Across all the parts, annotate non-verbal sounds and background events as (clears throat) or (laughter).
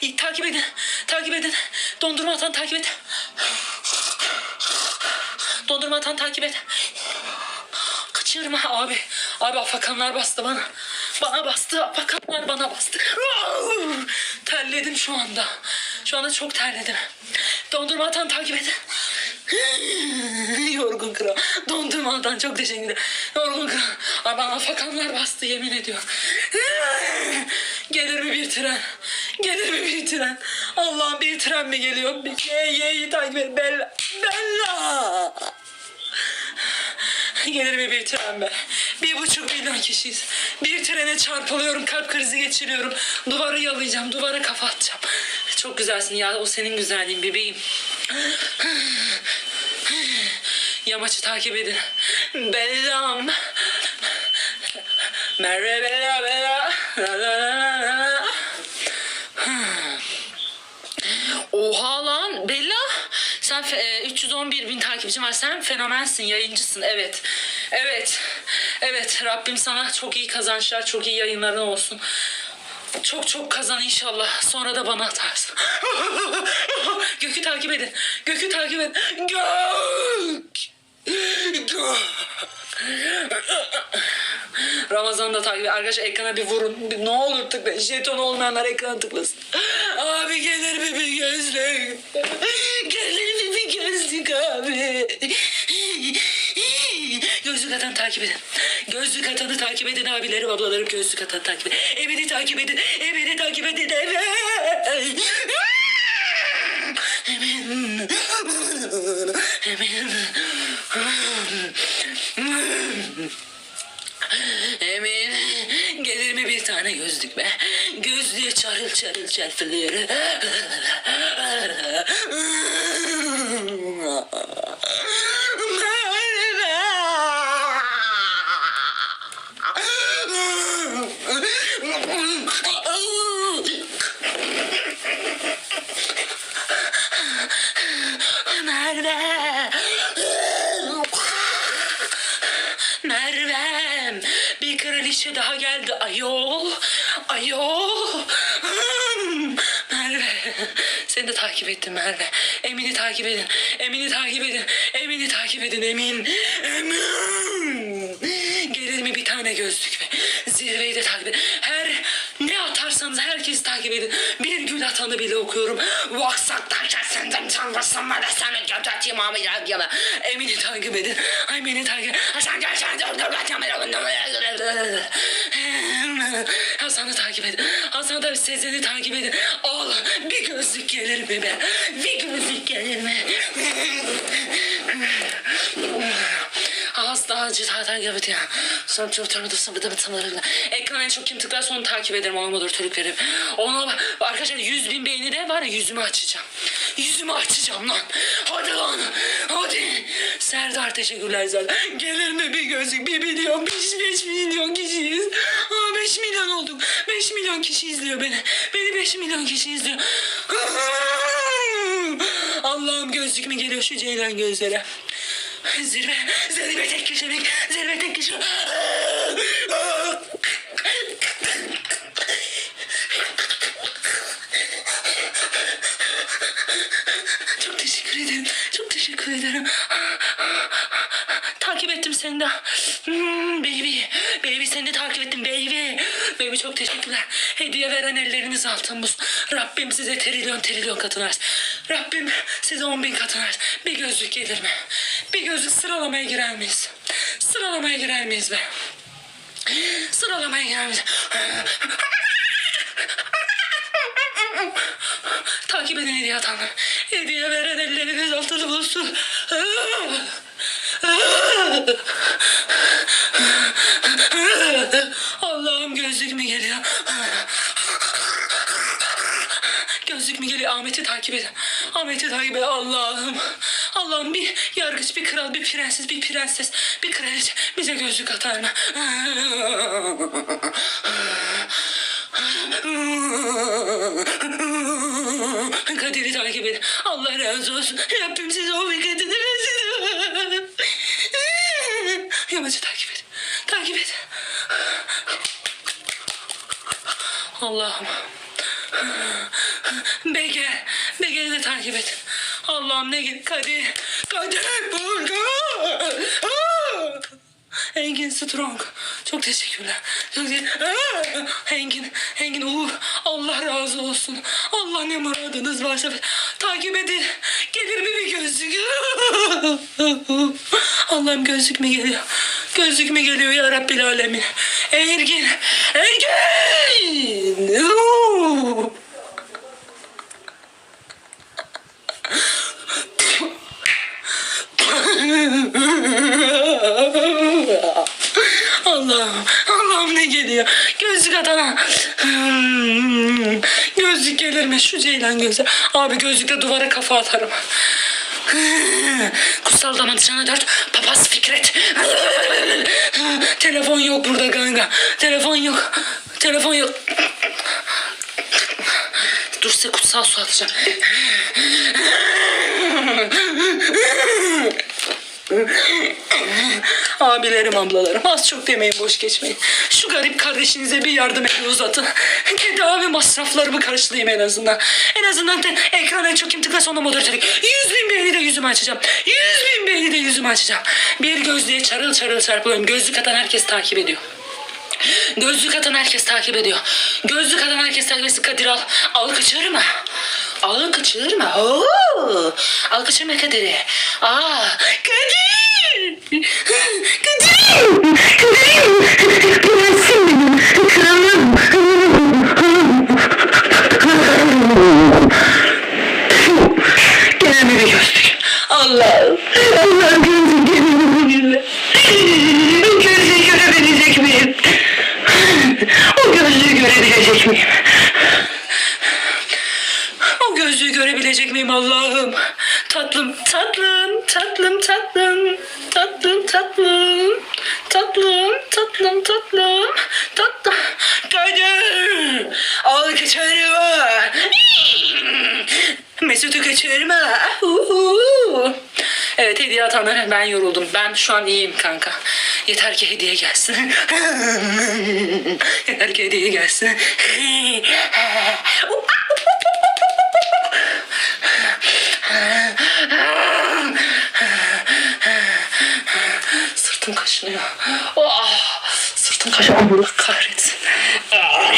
İyi, takip edin. Takip edin. Dondurma atan takip et. Dondurma atan takip et. Kaçırma abi. Abi afakanlar bastı bana. Bana bastı. Afakanlar bana bastı. Terledim şu anda. Şu anda çok terledim. Dondurma atan takip edin. Yorgun kral. Dondurma atan çok teşekkür ederim. Yorgun kral. Ay bana afakanlar bastı yemin ediyorum. Gelir mi bir tren? (laughs) Gelir mi bir tren? Allah'ım bir tren mi geliyor? Bir takip et. Bella. Bella. Gelir mi bir tren be? Bir buçuk milyon kişiyiz. Bir trene çarpılıyorum, kalp krizi geçiriyorum. Duvarı yalayacağım, duvara kafa atacağım. Çok güzelsin ya, o senin güzelliğin bebeğim. Yamaçı takip edin. Bellam. Merve bella bella. La la la la la. Oha lan Bella. Sen e, 311 bin takipçin var. Sen fenomensin, yayıncısın. Evet. Evet. Evet. Rabbim sana çok iyi kazançlar, çok iyi yayınların olsun. Çok çok kazan inşallah. Sonra da bana atarsın. (laughs) Gökü takip edin. Gökü takip edin. Gök. Gök. Ramazan'da takip. Arkadaşlar ekrana bir vurun. Bir- ne olur tıklayın. Jeton olmayanlar ekrana tıklasın. Abi gelir mi bir gözlük? Gelir mi bir gözlük abi? Gözlük atan takip edin. Gözlük atanı takip edin abilerim ablalarım gözlük atanı takip edin. Emini takip edin. Emini takip edin. Evet. Emin. Emin. Emin gelir mi bir tane gözlük be? Çarpılıyor. Merve. Bir kraliçe daha geldi ayol ayol Hmm, Merve seni de takip ettim Merve. Emin'i takip edin. Emin'i takip edin. Emin'i takip edin. Emin. Emin. Gelir mi bir tane gözlük be? Zirveyi de takip edin. Her ne atarsanız herkesi takip edin. Bir gül atanı bile okuyorum. Vaksaktan kesindim tanrısın bana seni götürteyim abi ya Emin'i takip edin. Ay beni takip edin Hasan gerçekten Hasan'ı takip edin Hasan da Sezen'i takip edin Al bir gözlük gelir mi be bir gözlük gelir mi Asla acı zaten evet ya. Sonra çok tanıdı sıvıda bir tanıdı. Ekrana en çok kim tıklarsa onu takip ederim. Ona moderatörlük Ona bak. Arkadaşlar 100 bin beğeni de var ya yüzümü açacağım. Yüzümü açacağım lan. Hadi lan. Hadi. Serdar teşekkürler zaten. Gelir mi bir gözlük? Bir milyon, beş, beş milyon kişiyiz. Aa, beş milyon olduk. Beş milyon kişi izliyor beni. Beni beş milyon kişi izliyor. Allah'ım gözlük mü geliyor şu ceylan gözlere? Zirve, zirve tek kişilik, zirve tek kişilik. Çok teşekkür ederim, çok teşekkür ederim. Takip ettim seni de. Ettim baby. Baby çok teşekkürler. Hediye veren elleriniz altın buz. Rabbim size trilyon trilyon katını versin. Rabbim size on bin katını versin. Bir gözlük gelir mi? Bir gözlük sıralamaya girer miyiz? Sıralamaya girer miyiz be? Sıralamaya girer miyiz? Takip edin hediye atanları. Hediye veren elleriniz altını bulsun. Allah'ım gözlük mü geliyor? Gözlük mü geliyor? Ahmet'i takip edin. Ahmet'i takip edin. Allah'ım. Allah'ım bir yargıç, bir kral, bir prenses, bir prenses, bir kraliçe bize gözlük atar mı? Kader'i takip edin. Allah razı olsun. Rabbim size o kadını versin. Yamacı takip edin. Takip edin. Allah'ım. Bege. Bege'yi de takip et. Allah'ım ne gel. Kadir. Kadir burada. Aa! Engin Strong. Çok teşekkürler. Çok te- Aa! Engin, Engin Uğur. Allah razı olsun. Allah ne muradınız varsa takip edin. Gelir mi bir gözlük? (laughs) Allah'ım gözlük mü geliyor? Gözlük mü geliyor ya Rabbil Alemin? Ergin, Ergin! Oo! Allah'ım, Allah'ım ne geliyor? Gözlük atana. Gözlük gelir mi? Şu ceylan gözü. Abi gözlükle duvara kafa atarım. Kutsal damat sana dört. Papaz Fikret. Telefon yok burada kanka. Telefon yok. Telefon yok. Dur size kutsal su atacağım. (laughs) Abilerim, ablalarım az çok demeyin boş geçmeyin. Şu garip kardeşinize bir yardım eli uzatın. Tedavi masraflarımı karşılayayım en azından. En azından de ekran en çok kim tıklarsa ona moderatörlük. Yüz bin beğeni de yüzümü açacağım. Yüz bin beğeni de yüzümü açacağım. Bir gözlüğe çarıl çarıl çarpılıyorum. Gözlük atan herkes takip ediyor. Gözlük atan herkes takip ediyor. Gözlük atan herkes takip ediyor. Kadir al. Al kaçırma. Al kaçırma. Oo. Al kaçırma Kadir'i. Aa. Kadir. Kadir. Kadir. Prensim benim. Kralım. Gene bir gözlük. Allah. Allah gözlük gene bugünle. O gözlüğü görebilecek miyim? O gözlüğü görebilecek miyim? O gözlüğü görebilecek miyim Allah'ım? Tatlım, tatlım, tatlım, tatlım, tatlım, tatlım, tatlım, tatlım, tatlım, tatlım. Kadir, al kaçırma. Mesut'u kaçırma. Evet hediye atanlara ben yoruldum. Ben şu an iyiyim kanka. Yeter ki hediye gelsin. (laughs) Yeter ki hediye gelsin. (laughs) Sırtım kaşınıyor. Oh, kaşınıyor. Allah kahretsin. Ah,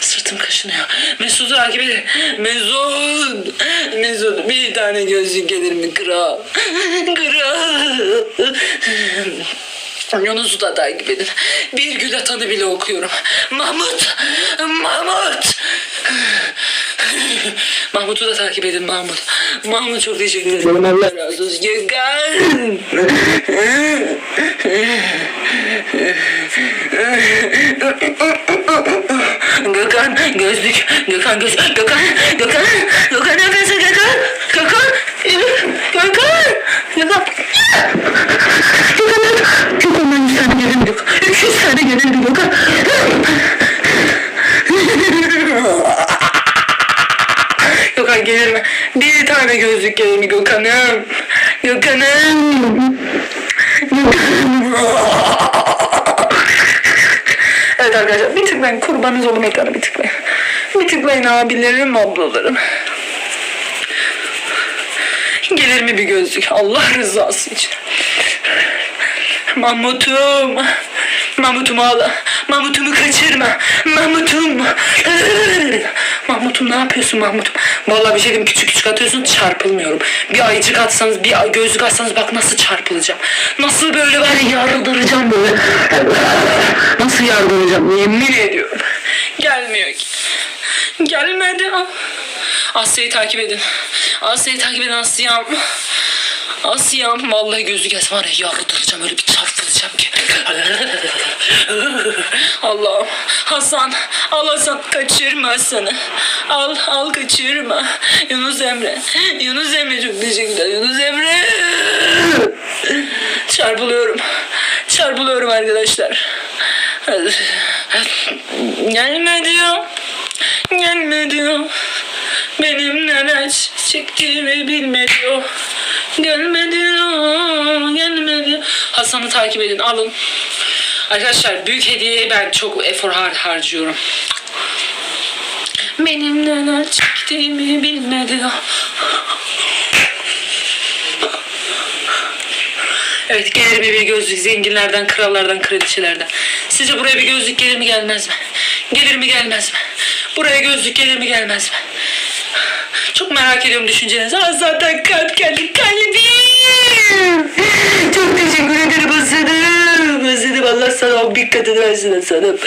Sırtım kaşınıyor. Mesut'u takip edin. Mesut. Mesut bir tane gözlük gelir mi kral? Kral. Yunus'u da takip edin. Bir gül atanı bile okuyorum. Mahmut! Mahmut! Mahmut'u da takip edin Mahmut. Mahmut çok teşekkür ederim. Allah razı olsun. Gökhan! Gökhan gözlük. Gökhan göz. Gökhan. Gökhan. Gökhan ne yapıyorsun Gökhan? Gökhan. Gökhan. Gökhan. Gökhan. Gökhan'dan yüz tane gelin yok. 300 tane gelin Gökhan. Gökhan gelir mi? Bir tane gözlük gelir mi Gökhan'ım? Gökhan'ım. Gökhan'ım. Arkadaşlar bir tıklayın kurbanınız olun ekrana bir tıklayın. Bir tıklayın abilerim ablalarım. Gelir mi bir gözlük Allah rızası için. Mahmut'um. Mahmut'um ağla. Mahmut'umu kaçırma. Mahmut'um. Mahmut'um ne yapıyorsun Mahmut'um? Vallahi bir şey diyeyim küçük küçük atıyorsun çarpılmıyorum. Bir ayıcık atsanız bir gözlük atsanız bak nasıl çarpılacağım. Nasıl böyle ya yardıracağım böyle. Nasıl yardıracağım yemin ediyorum. Gelmiyor ki. Gelmedi. Asya'yı takip edin. Asya'yı takip edin Asya'm. Asya'm vallahi gözü gelse var ya yardıracağım öyle bir çarpılacağım ki. (laughs) Allah'ım. Hasan al Hasan kaçırma Hasan'ı. Al al kaçırma. Yunus Emre. Yunus Emre çok teşekkürler. Yunus Emre. Çarpılıyorum. Çarpılıyorum arkadaşlar. Gelme diyor. Gelme diyor. Benim neler çektiğimi bilme diyor. Gelme diyor. Gelme diyor. Hasan'ı takip edin alın. Arkadaşlar büyük hediyeye ben çok efor har harcıyorum. Benim neler çektiğimi bilmedi. Evet gelir mi bir gözlük zenginlerden, krallardan, kraliçelerden. Sizce buraya bir gözlük gelir mi gelmez mi? Gelir mi gelmez mi? Buraya gözlük gelir mi gelmez mi? Çok merak ediyorum düşüncenizi. Az zaten kalp geldi kalbim. Çok teşekkür ederim Aslanım. Aslanım Allah sana o bir katını versin Aslanım.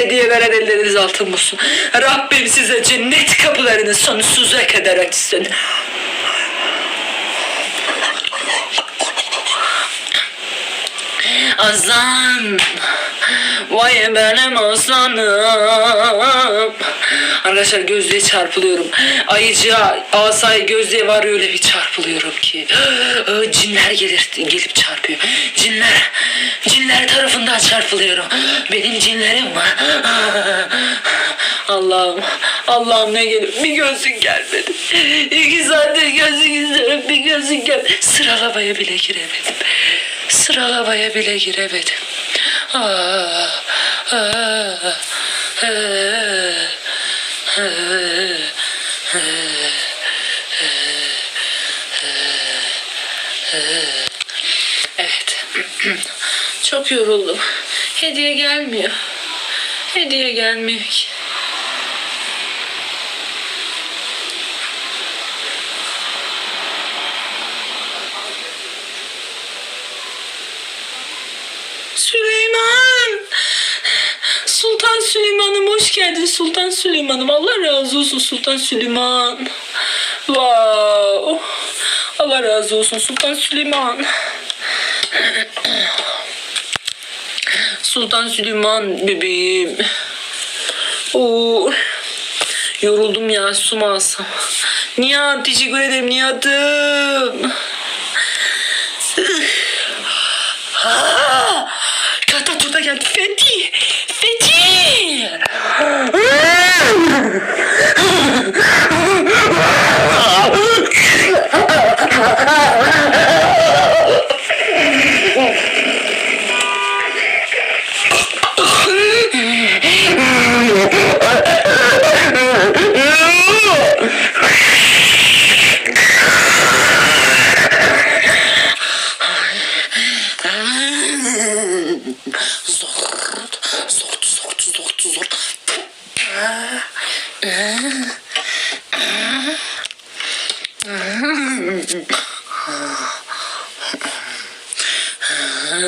Hediye veren elleriniz altın olsun. Rabbim size cennet kapılarını sonsuza kadar açsın. Azan Vay benim aslanım. Arkadaşlar gözlüğe çarpılıyorum. Ayıcığa asay gözlüğe var öyle bir çarpılıyorum ki. (gasps) Cinler gelir gelip çarpıyor. Cinler Cinler tarafından çarpılıyorum. Benim cinlerim var. (laughs) Allah'ım Allah'ım ne gelir? Bir gözlük gelmedi. İki saattir gözlük istiyorum bir gözlük gelmedi Sıralamaya bile giremedim. Sıralamaya bile giremedim. Ah, Evet. (clears throat) Çok yoruldum. Hediye gelmiyor. Hediye gelmiyor ki. Süleyman! Sultan Süleyman'ım hoş geldin Sultan Süleyman'ım. Allah razı olsun Sultan Süleyman. Wow. Allah razı olsun Sultan Süleyman. Sultan Süleyman bebeğim. Oo. Yoruldum ya su alsam? Nihat teşekkür ederim Nihat'ım. Aa, Katatur'da geldi. Fethi.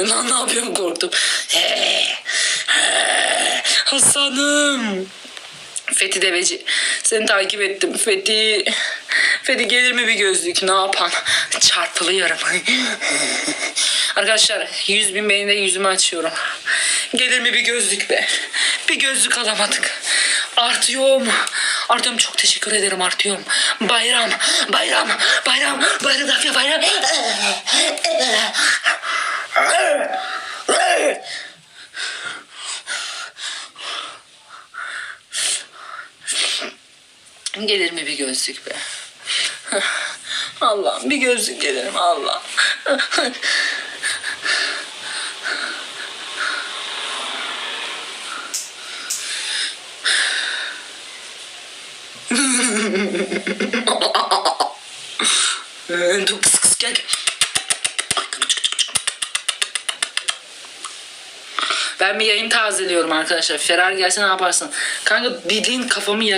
Lan ne yapıyorum korktum. Hasan'ım. Fethi Deveci. Seni takip ettim. Fethi. Fethi gelir mi bir gözlük? Ne yapan? Çarpılıyorum. Arkadaşlar 100 bin beğenide yüzümü açıyorum. Gelir mi bir gözlük be? Bir gözlük alamadık. Artıyorum. Artıyorum çok teşekkür ederim artıyorum. Bayram, bayram, bayram, bayram, bayram, bayram. Gelir mi bir gözlük be? Allah'ım bir gözlük gelir mi Allah? Gel. gel. Ben bir yayın tazeliyorum arkadaşlar. Ferrari gelse ne yaparsın? Kanka bildiğin kafamı ya